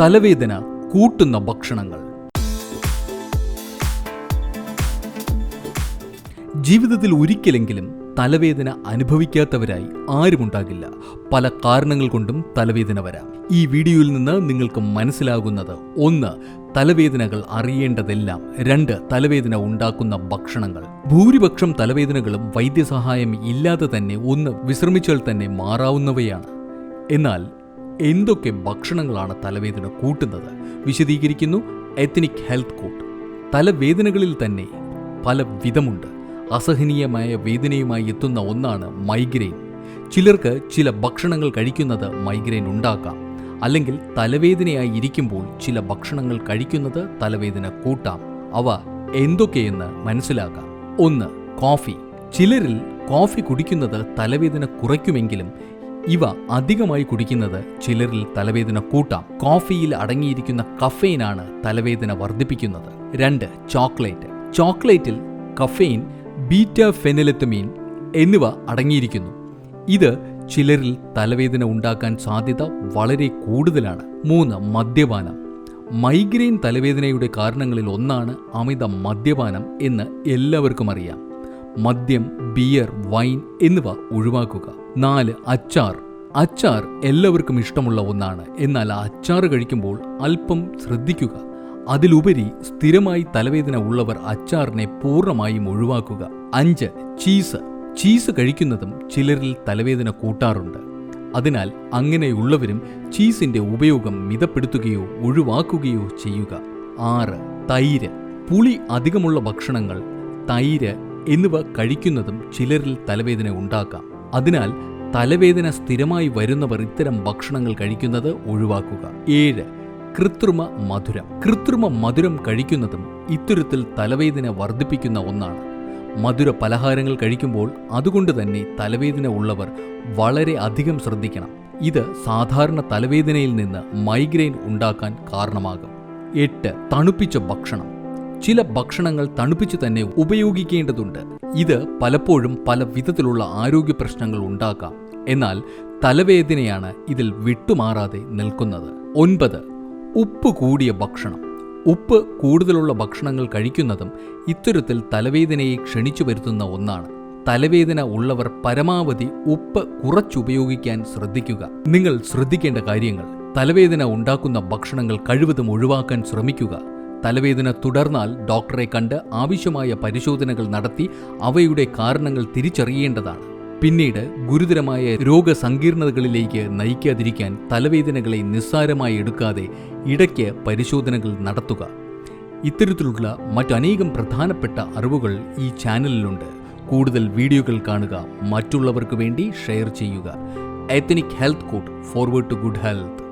തലവേദന കൂട്ടുന്ന ഭക്ഷണങ്ങൾ. ജീവിതത്തിൽ ഒരിക്കലെങ്കിലും തലവേദന അനുഭവിക്കാത്തവരായി ആരുമുണ്ടാകില്ല. പല കാരണങ്ങൾ കൊണ്ടും തലവേദന വരാം. ഈ വീഡിയോയിൽ നിന്ന് നിങ്ങൾക്ക് മനസ്സിലാകുന്നത് ഒന്ന് തലവേദനകൾ അറിയേണ്ടതെല്ലാം. രണ്ട് തലവേദന ഉണ്ടാക്കുന്ന ഭക്ഷണങ്ങൾ. ഭൂരിപക്ഷം തലവേദനകളും വൈദ്യസഹായം ഇല്ലാതെ തന്നെ ഒന്ന് വിശ്രമിച്ചാൽ തന്നെ മാറാവുന്നവയാണ്. എന്നാൽ എന്തൊക്കെ ഭക്ഷണങ്ങളാണ് തലവേദന കൂട്ടുന്നത്? വിശദീകരിക്കുന്നു എത്നിക് ഹെൽത്ത് കോട്ട് തലവേദനകളിൽ തന്നെ പല വിധമുണ്ട്. അസഹനീയമായ വേദനയുമായി എത്തുന്ന ഒന്നാണ് മൈഗ്രെയിൻ ചിലർക്ക് ചില ഭക്ഷണങ്ങൾ കഴിക്കുന്നത് മൈഗ്രെയിൻ ഉണ്ടാക്കാം. അല്ലെങ്കിൽ തലവേദനയായി ഇരിക്കുമ്പോൾ ചില ഭക്ഷണങ്ങൾ കഴിക്കുന്നത് തലവേദന കൂട്ടാം. അവ എന്തൊക്കെയെന്ന് മനസ്സിലാക്കാം. ഒന്ന് കോഫി. ചിലരിൽ കോഫി കുടിക്കുന്നത് തലവേദന കുറയ്ക്കുമെങ്കിലും ഇവ അധികമായി കുടിക്കുന്നത് ചിലരിൽ തലവേദന കൂട്ടാം. കോഫിയിൽ അടങ്ങിയിരിക്കുന്ന കഫെയിനാണ് തലവേദന വർദ്ധിപ്പിക്കുന്നത്. രണ്ട് ചോക്ലേറ്റ്. ചോക്ലേറ്റിൽ കഫെയിൻ ബീറ്റ ഫെനലത്തമീൻ എന്നിവ അടങ്ങിയിരിക്കുന്നു. ഇത് ചിലരിൽ തലവേദന ഉണ്ടാക്കാൻ സാധ്യത വളരെ കൂടുതലാണ്. മൂന്ന് മദ്യപാനം. മൈഗ്രെയിൻ തലവേദനയുടെ കാരണങ്ങളിൽ ഒന്നാണ് അമിത മദ്യപാനം എന്ന് എല്ലാവർക്കും അറിയാം. മദ്യം ബിയർ വൈൻ എന്നിവ ഒഴിവാക്കുക. നാല് അച്ചാർ. അച്ചാർ എല്ലാവർക്കും ഇഷ്ടമുള്ള ഒന്നാണ്. എന്നാൽ അച്ചാർ കഴിക്കുമ്പോൾ അല്പം ശ്രദ്ധിക്കുക. അതിലുപരി സ്ഥിരമായി തലവേദന ഉള്ളവർ അച്ചാറിനെ പൂർണമായും ഒഴിവാക്കുക. അഞ്ച് ചീസ്. ചീസ് കഴിക്കുന്നതും ചിലരിൽ തലവേദന കൂട്ടാറുണ്ട്. അതിനാൽ അങ്ങനെയുള്ളവരും ചീസിന്റെ ഉപയോഗം മിതപ്പെടുത്തുകയോ ഒഴിവാക്കുകയോ ചെയ്യുക. ആറ് തൈര്. പുളി അധികമുള്ള ഭക്ഷണങ്ങൾ തൈര് എന്നിവ കഴിക്കുന്നതും ചിലരിൽ തലവേദന ഉണ്ടാക്കാം. അതിനാൽ തലവേദന സ്ഥിരമായി വരുന്നവർ ഇത്തരം ഭക്ഷണങ്ങൾ കഴിക്കുന്നത് ഒഴിവാക്കുക. ഏഴ് കൃത്രിമ മധുരം. കൃത്രിമ മധുരം കഴിക്കുന്നതും ഇത്തരത്തിൽ തലവേദന വർദ്ധിപ്പിക്കുന്ന ഒന്നാണ്. മധുര പലഹാരങ്ങൾ കഴിക്കുമ്പോൾ അതുകൊണ്ട് തന്നെ തലവേദന ഉള്ളവർ വളരെ അധികം ശ്രദ്ധിക്കണം. ഇത് സാധാരണ തലവേദനയിൽ നിന്ന് മൈഗ്രെയിൻ ഉണ്ടാക്കാൻ കാരണമാകും. എട്ട് തണുപ്പിച്ച ഭക്ഷണം. ചില ഭക്ഷണങ്ങൾ തണുപ്പിച്ചു തന്നെ ഉപയോഗിക്കേണ്ടതുണ്ട്. ഇത് പലപ്പോഴും പല വിധത്തിലുള്ള ആരോഗ്യ പ്രശ്നങ്ങൾ ഉണ്ടാക്കാം. എന്നാൽ തലവേദനയാണ് ഇതിൽ വിട്ടുമാറാതെ നിൽക്കുന്നത്. ഒൻപത് ഉപ്പ് കൂടിയ ഭക്ഷണം. ഉപ്പ് കൂടുതലുള്ള ഭക്ഷണങ്ങൾ കഴിക്കുന്നതും ഇത്തരത്തിൽ തലവേദനയെ ക്ഷണിച്ചു വരുത്തുന്ന ഒന്നാണ്. തലവേദന ഉള്ളവർ പരമാവധി ഉപ്പ് കുറച്ചുപയോഗിക്കാൻ ശ്രദ്ധിക്കുക. നിങ്ങൾ ശ്രദ്ധിക്കേണ്ട കാര്യങ്ങൾ. തലവേദന ഉണ്ടാക്കുന്ന ഭക്ഷണങ്ങൾ കഴിവതും ഒഴിവാക്കാൻ ശ്രമിക്കുക. തലവേദന തുടർന്നാൽ ഡോക്ടറെ കണ്ട് ആവശ്യമായ പരിശോധനകൾ നടത്തി അവയുടെ കാരണങ്ങൾ തിരിച്ചറിയേണ്ടതാണ്. പിന്നീട് ഗുരുതരമായ രോഗസങ്കീർണതകളിലേക്ക് നയിക്കാതിരിക്കാൻ തലവേദനകളെ നിസ്സാരമായി എടുക്കാതെ ഇടയ്ക്ക് പരിശോധനകൾ നടത്തുക. ഇത്തരത്തിലുള്ള മറ്റനേകം പ്രധാനപ്പെട്ട അറിവുകൾ ഈ ചാനലിലുണ്ട്. കൂടുതൽ വീഡിയോകൾ കാണുക മറ്റുള്ളവർക്ക് വേണ്ടി ഷെയർ ചെയ്യുക. Ethnic health court forward to good health